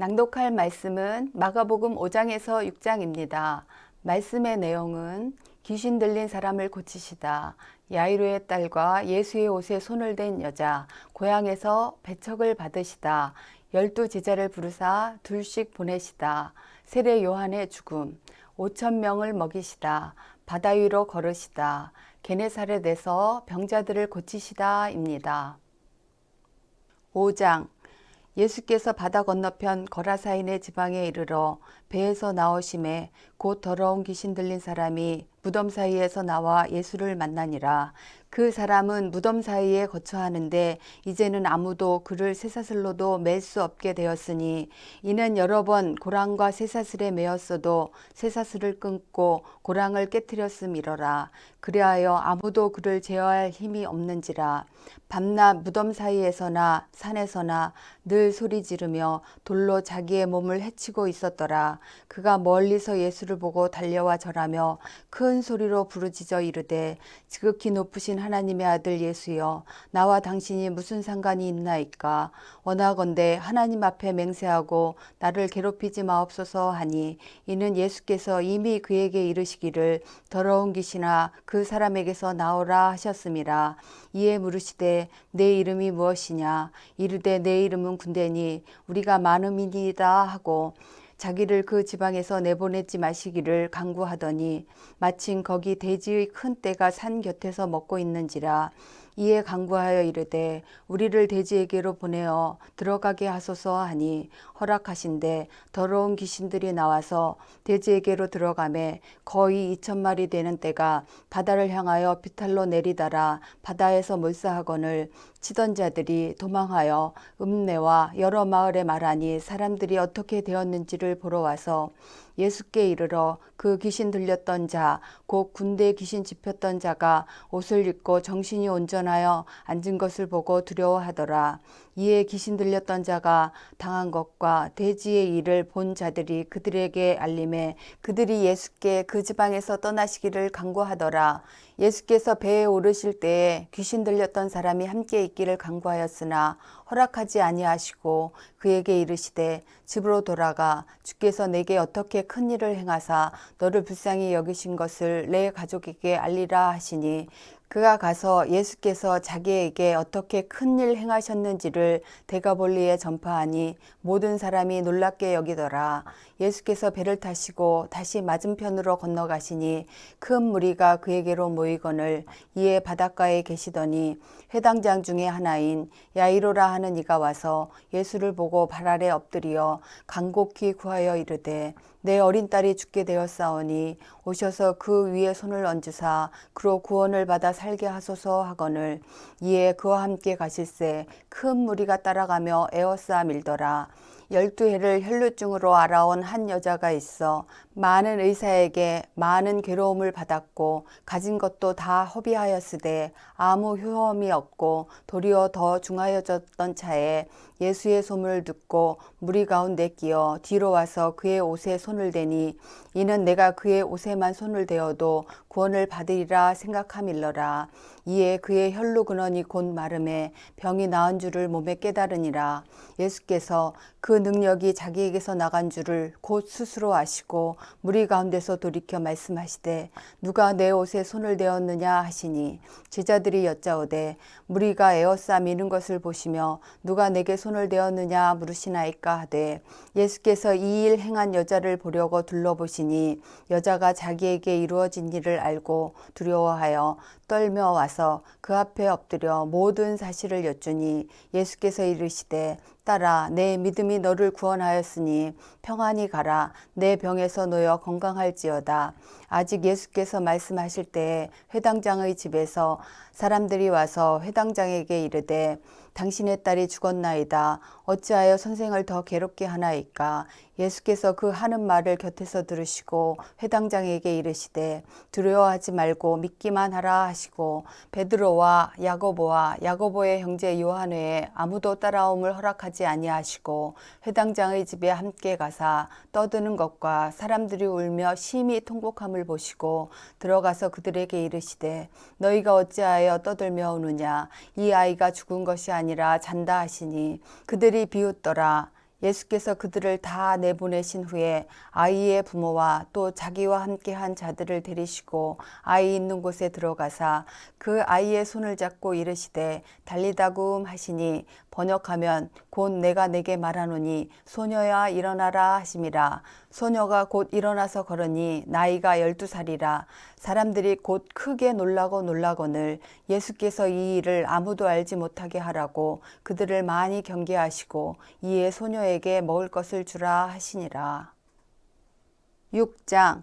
낭독할 말씀은 마가복음 5장에서 6장입니다. 말씀의 내용은 귀신 들린 사람을 고치시다. 야이로의 딸과 예수의 옷에 손을 댄 여자, 고향에서 배척을 받으시다. 열두 제자를 부르사 둘씩 보내시다. 세례 요한의 죽음, 오천 명을 먹이시다. 바다 위로 걸으시다. 게네사렛에서 병자들을 고치시다입니다. 5장 예수께서 바다 건너편 거라사인의 지방에 이르러 배에서 나오심에 곧 더러운 귀신 들린 사람이 무덤 사이에서 나와 예수를 만나니라. 그 사람은 무덤 사이에 거처하는데 이제는 아무도 그를 쇠사슬로도 맬 수 없게 되었으니 이는 여러 번 고랑과 쇠사슬에 매었어도 쇠사슬을 끊고 고랑을 깨뜨렸음이러라. 그리하여 아무도 그를 제어할 힘이 없는지라. 밤낮 무덤 사이에서나 산에서나 늘 소리 지르며 돌로 자기의 몸을 해치고 있었더라. 그가 멀리서 예수를 보고 달려와 절하며 큰 소리로 부르짖어 이르되 지극히 높으신 하나님의 아들 예수여 나와 당신이 무슨 상관이 있나이까? 원하건대 하나님 앞에 맹세하고 나를 괴롭히지 마옵소서 하니 이는 예수께서 이미 그에게 이르시기를 더러운 귀신아 그 사람에게서 나오라 하셨음이라. 이에 물으시되 내 이름이 무엇이냐? 이르되 내 이름은 군대니 우리가 많음이니이다 하고 자기를 그 지방에서 내보내지 마시기를 강구하더니 마침 거기 돼지의 큰 떼가 산 곁에서 먹고 있는지라 이에 강구하여 이르되 우리를 돼지에게로 보내어 들어가게 하소서 하니 허락하신대 더러운 귀신들이 나와서 돼지에게로 들어가매 거의 이천 마리 되는 떼가 바다를 향하여 비탈로 내리다라 바다에서 몰사하거늘 치던 자들이 도망하여 읍내와 여러 마을에 말하니 사람들이 어떻게 되었는지를 보러 와서 예수께 이르러 그 귀신 들렸던 자, 곧 군대 귀신 집혔던 자가 옷을 입고 정신이 온전하여 앉은 것을 보고 두려워하더라. 이에 귀신 들렸던 자가 당한 것과 돼지의 일을 본 자들이 그들에게 알림해 그들이 예수께 그 지방에서 떠나시기를 강구하더라. 예수께서 배에 오르실 때에 귀신 들렸던 사람이 함께 있기를 강구하였으나 허락하지 아니하시고 그에게 이르시되 집으로 돌아가 주께서 내게 어떻게 큰 일을 행하사 너를 불쌍히 여기신 것을 내 가족에게 알리라 하시니 그가 가서 예수께서 자기에게 어떻게 큰 일 행하셨는지를 대가볼리에 전파하니 모든 사람이 놀랍게 여기더라. 예수께서 배를 타시고 다시 맞은편으로 건너가시니 큰 무리가 그에게로 모이거늘 이에 바닷가에 계시더니 회당장 중에 하나인 야이로라 하는 이가 와서 예수를 보고 발 아래 엎드려 간곡히 구하여 이르되 내 어린 딸이 죽게 되었사오니 오셔서 그 위에 손을 얹으사 그로 구원을 받아 살게 하소서 하거늘 이에 그와 함께 가실새 큰 무리가 따라가며 에워싸 밀더라 열두 해를 혈루증으로 알아온 한 여자가 있어 많은 의사에게 많은 괴로움을 받았고 가진 것도 다 허비하였으되 아무 효험이 없고 도리어 더 중하여졌던 차에 예수의 소문을 듣고 무리 가운데 끼어 뒤로 와서 그의 옷에 손을 대니 이는 내가 그의 옷에만 손을 대어도 구원을 받으리라 생각함일러라. 이에 그의 혈루 근원이 곧 마름에 병이 나은 줄을 몸에 깨달으니라. 예수께서 그 능력이 자기에게서 나간 줄을 곧 스스로 아시고 무리 가운데서 돌이켜 말씀하시되 누가 내 옷에 손을 대었느냐 하시니 제자들이 여짜오되 무리가 에어싸 미는 것을 보시며 누가 내게 손을 대었느냐 물으시나이까 하되 예수께서 이 일 행한 여자를 보려고 둘러보시니 여자가 자기에게 이루어진 일을 알고 두려워하여 떨며 와서 그 앞에 엎드려 모든 사실을 여쭈니 예수께서 이르시되 딸아 내 믿음이 너를 구원하였으니 평안히 가라. 내 병에서 놓여 건강할지어다. 아직 예수께서 말씀하실 때에 회당장의 집에서 사람들이 와서 회당장에게 이르되 당신의 딸이 죽었나이다. 어찌하여 선생을 더 괴롭게 하나이까? 예수께서 그 하는 말을 곁에서 들으시고 회당장에게 이르시되 두려워하지 말고 믿기만 하라 하시고 베드로와 야고보와 야고보의 형제 요한 외에 아무도 따라옴을 허락하지 아니하시고 회당장의 집에 함께 가사 떠드는 것과 사람들이 울며 심히 통곡함을 보시고 들어가서 그들에게 이르시되 너희가 어찌하여 떠들며 우느냐? 이 아이가 죽은 것이 아니라 잔다 하시니 그들이 비웃더라 예수께서 그들을 다 내보내신 후에 아이의 부모와 또 자기와 함께한 자들을 데리시고 아이 있는 곳에 들어가사 그 아이의 손을 잡고 이르시되 달리다금 하시니 번역하면 곧 내가 내게 말하노니 소녀야 일어나라 하심이라. 소녀가 곧 일어나서 걸으니 나이가 열두 살이라 사람들이 곧 크게 놀라고 놀라거늘 예수께서 이 일을 아무도 알지 못하게 하라고 그들을 많이 경계하시고 이에 소녀에게 먹을 것을 주라 하시니라. 6장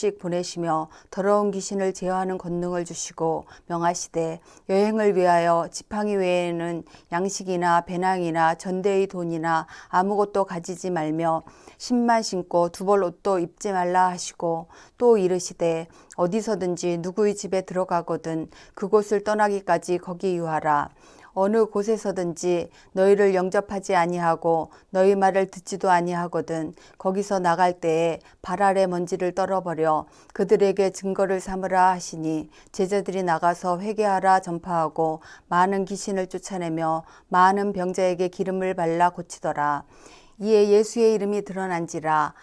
보내시며 더러운 귀신을 제어하는 권능을 주시고 명하시되 여행을 위하여 지팡이 외에는 양식이나 배낭이나 전대의 돈이나 아무것도 가지지 말며 신만 신고 두 벌 옷도 입지 말라 하시고 또 이르시되 어디서든지 누구의 집에 들어가거든 그곳을 떠나기까지 거기 유하라 어느 곳에서든지 너희를 영접하지 아니하고 너희 말을 듣지도 아니하거든 거기서 나갈 때에 발 아래 먼지를 떨어버려 그들에게 증거를 삼으라 하시니 제자들이 나가서 회개하라 전파하고 많은 귀신을 쫓아내며 많은 병자에게 기름을 발라 고치더라 이에 예수의 이름이 드러난지라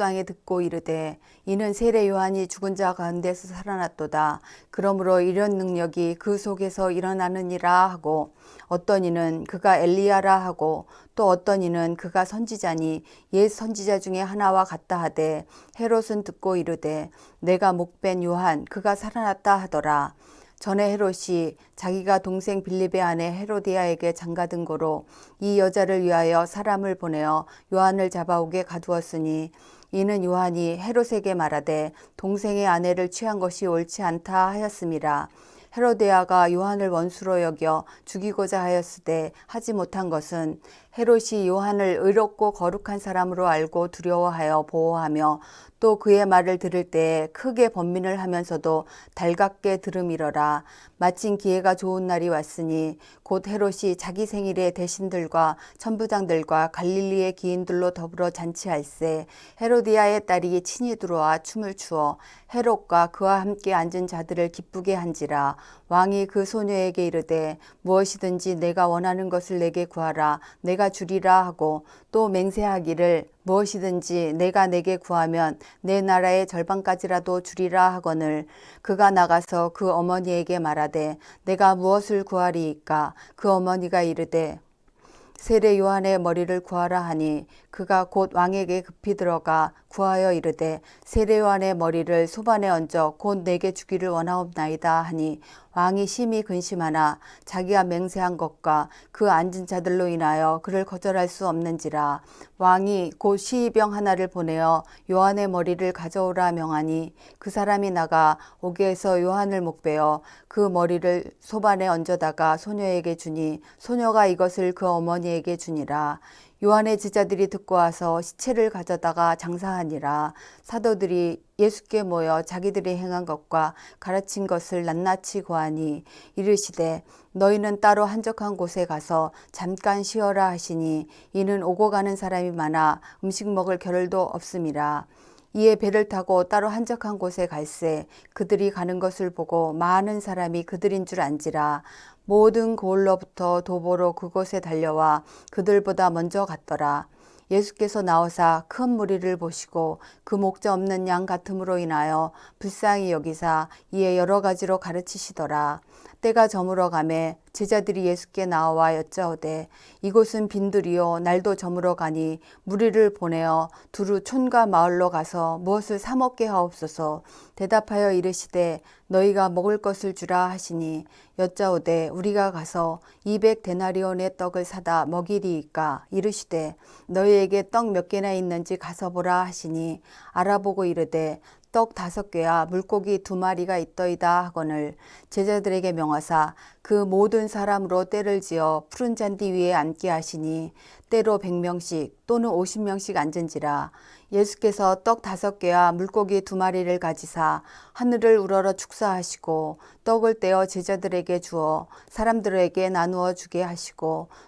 왕이 듣고 이르되 이는 세례 요한이 죽은 자 가운데서 살아났도다. 그러므로 이런 능력이 그 속에서 일어나느니라 하고 어떤 이는 그가 엘리야라 하고 또 어떤 이는 그가 선지자니 옛 선지자 중에 하나와 같다 하되 헤롯은 듣고 이르되 내가 목벤 요한 그가 살아났다 하더라. 전에 헤롯이 자기가 동생 빌립의 아내 헤로디아에게 장가든 거로 이 여자를 위하여 사람을 보내어 요한을 잡아오게 가두었으니 이는 요한이 헤롯에게 말하되 동생의 아내를 취한 것이 옳지 않다 하였음이라. 헤로데아가 요한을 원수로 여겨 죽이고자 하였으되 하지 못한 것은 헤롯이 요한을 의롭고 거룩한 사람으로 알고 두려워하여 보호하며 또 그의 말을 들을 때에 크게 번민을 하면서도 달갑게 들음이러라. 마침 기회가 좋은 날이 왔으니 곧 헤롯이 자기 생일에 대신들과 천부장들과 갈릴리의 기인들로 더불어 잔치할세. 헤로디아의 딸이 친히 들어와 춤을 추어 헤롯과 그와 함께 앉은 자들을 기쁘게 한지라 왕이 그 소녀에게 이르되 무엇이든지 내가 원하는 것을 내게 구하라. 내가 주리라 하고 또 맹세하기를 무엇이든지 내가 내게 구하면 내 나라의 절반까지라도 주리라 하거늘. 그가 나가서 그 어머니에게 말하되 내가 무엇을 구하리이까? 그 어머니가 이르되 세례 요한의 머리를 구하라 하니 그가 곧 왕에게 급히 들어가 구하여 이르되 세례 요한의 머리를 소반에 얹어 곧 내게 주기를 원하옵나이다 하니 왕이 심히 근심하나 자기가 맹세한 것과 그 앉은 자들로 인하여 그를 거절할 수 없는지라 왕이 곧 시의병 하나를 보내어 요한의 머리를 가져오라 명하니 그 사람이 나가 옥에서 요한을 목베어 그 머리를 소반에 얹어다가 소녀에게 주니 소녀가 이것을 그 어머니에게 주니라 요한의 제자들이 듣고 와서 시체를 가져다가 장사하니라. 사도들이 예수께 모여 자기들이 행한 것과 가르친 것을 낱낱이 고하니 이르시되 너희는 따로 한적한 곳에 가서 잠깐 쉬어라 하시니 이는 오고 가는 사람이 많아 음식 먹을 겨를도 없음이라 이에 배를 타고 따로 한적한 곳에 갈새 그들이 가는 것을 보고 많은 사람이 그들인 줄 안지라 모든 고을로부터 도보로 그곳에 달려와 그들보다 먼저 갔더라. 예수께서 나오사 큰 무리를 보시고 그 목자 없는 양 같음으로 인하여 불쌍히 여기사 이에 여러 가지로 가르치시더라. 때가 저물어 가매 제자들이 예수께 나와 여짜오되 이곳은 빈들이요 날도 저물어 가니 무리를 보내어 두루 촌과 마을로 가서 무엇을 사 먹게 하옵소서. 대답하여 이르시되 너희가 먹을 것을 주라 하시니 여짜오되 우리가 가서 이백 데나리온의 떡을 사다 먹이리이까? 이르시되 너희에게 떡 몇 개나 있는지 가서 보라 하시니 알아보고 이르되 떡 다섯 개와 물고기 두 마리가 있더이다 하거늘 제자들에게 명하사 그 모든 사람으로 때를 지어 푸른 잔디 위에 앉게 하시니 때로 백 명씩 또는 오십 명씩 앉은지라 예수께서 떡 다섯 개와 물고기 두 마리를 가지사 하늘을 우러러 축사하시고 떡을 떼어 제자들에게 주어 사람들에게 나누어 주게 하시고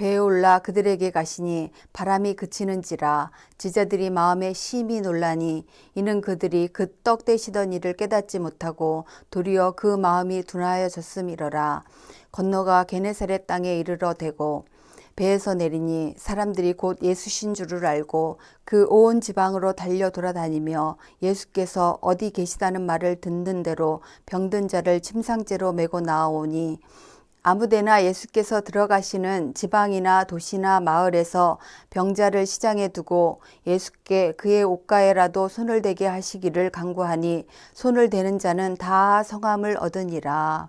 배에 올라 그들에게 가시니 바람이 그치는지라 제자들이 마음에 심히 놀라니 이는 그들이 그떡 떼시던 일을 깨닫지 못하고 도리어 그 마음이 둔하여졌음이러라. 건너가 게네사렛 땅에 이르러 대고 배에서 내리니 사람들이 곧 예수신 줄을 알고 그 온 지방으로 달려 돌아다니며 예수께서 어디 계시다는 말을 듣는 대로 병든 자를 침상째로 메고 나아오니 아무데나 예수께서 들어가시는 지방이나 도시나 마을에서 병자를 시장에 두고 예수께 그의 옷가에라도 손을 대게 하시기를 간구하니 손을 대는 자는 다 성함을 얻으니라.